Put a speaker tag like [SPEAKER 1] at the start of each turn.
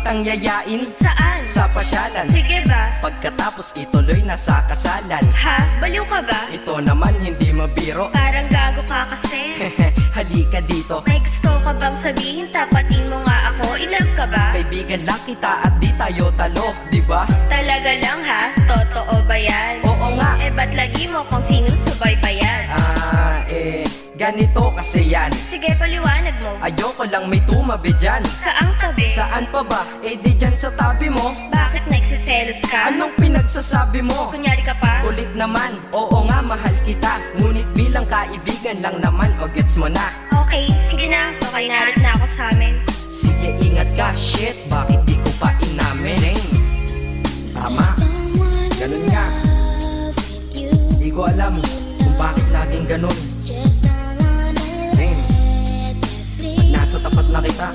[SPEAKER 1] kitang yayain
[SPEAKER 2] Saan? Sa
[SPEAKER 1] pasyalan
[SPEAKER 2] Sige ba?
[SPEAKER 1] Pagkatapos ituloy na sa kasalan
[SPEAKER 2] Ha? Baliw ka ba?
[SPEAKER 1] Ito naman hindi mabiro
[SPEAKER 2] Parang gago ka kasi
[SPEAKER 1] Halika dito
[SPEAKER 2] May gusto ka bang sabihin? Tapatin mo nga ako I-love ka ba?
[SPEAKER 1] Kaibigan lang kita at di tayo talo, di ba?
[SPEAKER 2] Talaga lang ha? Totoo ba yan?
[SPEAKER 1] Oo nga,
[SPEAKER 2] Eh ba't lagi mo kung sinusubaybayan?
[SPEAKER 1] ganito kasi yan
[SPEAKER 2] Sige paliwanag mo
[SPEAKER 1] Ayoko lang may tumabi dyan
[SPEAKER 2] Saang tabi? Saan
[SPEAKER 1] pa ba? Eh di dyan sa tabi mo
[SPEAKER 2] Bakit nagsiselos ka? Anong
[SPEAKER 1] pinagsasabi mo?
[SPEAKER 2] Kunyari ka pa?
[SPEAKER 1] Kulit naman, oo nga mahal kita Ngunit bilang kaibigan lang naman o gets mo na
[SPEAKER 2] Okay, sige na, baka inarit na ako sa amin
[SPEAKER 1] Sige ingat ka, shit, bakit di ko pa inamin? Eh? Tama, ganun nga Di ko alam kung bakit laging ganun 对吧